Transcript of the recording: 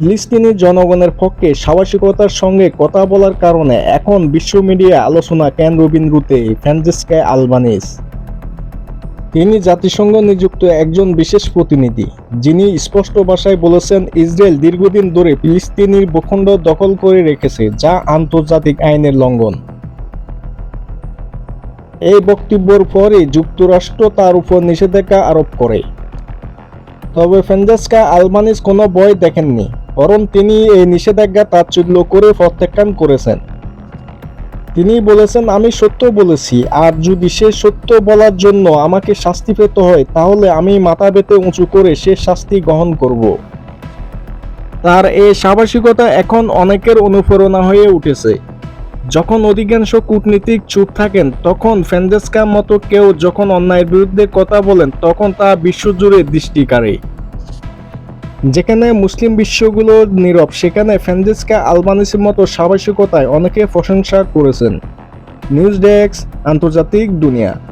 ফিলিস্তিনি জনগণের পক্ষে সাহসিকতার সঙ্গে কথা বলার কারণে এখন বিশ্ব মিডিয়া আলোচনা কেন্দ্রবিন্দুতে ফ্রান্সিসকা আলবানিস। তিনি জাতিসংঘ নিযুক্ত একজন বিশেষ প্রতিনিধি, যিনি স্পষ্ট ভাষায় বলেছেন ইসরায়েল দীর্ঘদিন ধরে ফিলিস্তিনির ভূখণ্ড দখল করে রেখেছে, যা আন্তর্জাতিক আইনের লঙ্ঘন। এই বক্তব্যের পরে যুক্তরাষ্ট্র তার উপর নিষেধাজ্ঞা আরোপ করে। তবে ফ্রান্সিসকা আলবানিস কোনো ভয় দেখেননি। বরং তিনি এই নিষেধাজ্ঞা তাচ্ছিল্য করে প্রত্যাখ্যান করেছেন। তিনি বলেছেন, আমি সত্য বলেছি, আর যদি সে সত্য বলার জন্য আমাকে শাস্তি পেতে হয়, তাহলে আমি মাথা পেতে উঁচু করে সে শাস্তি গ্রহণ করব। তার এই সাহসিকতা এখন অনেকের অনুপ্রেরণা হয়ে উঠেছে। যখন অধিকাংশ কূটনীতিক চুপ থাকেন, তখন ফ্যান্ডেস্কার মতো কেউ যখন অন্যায়ের বিরুদ্ধে কথা বলেন, তখন তা বিশ্বজুড়ে দৃষ্টি কাড়ে। যেখানে মুসলিম বিশ্বগুলো নীরব, সেখানে ফ্যান্ডেসকা আলবানিসের মতো সাহসিকতায় অনেকে প্রশংসা করেছেন। নিউজ ডেস্ক, আন্তর্জাতিক দুনিয়া।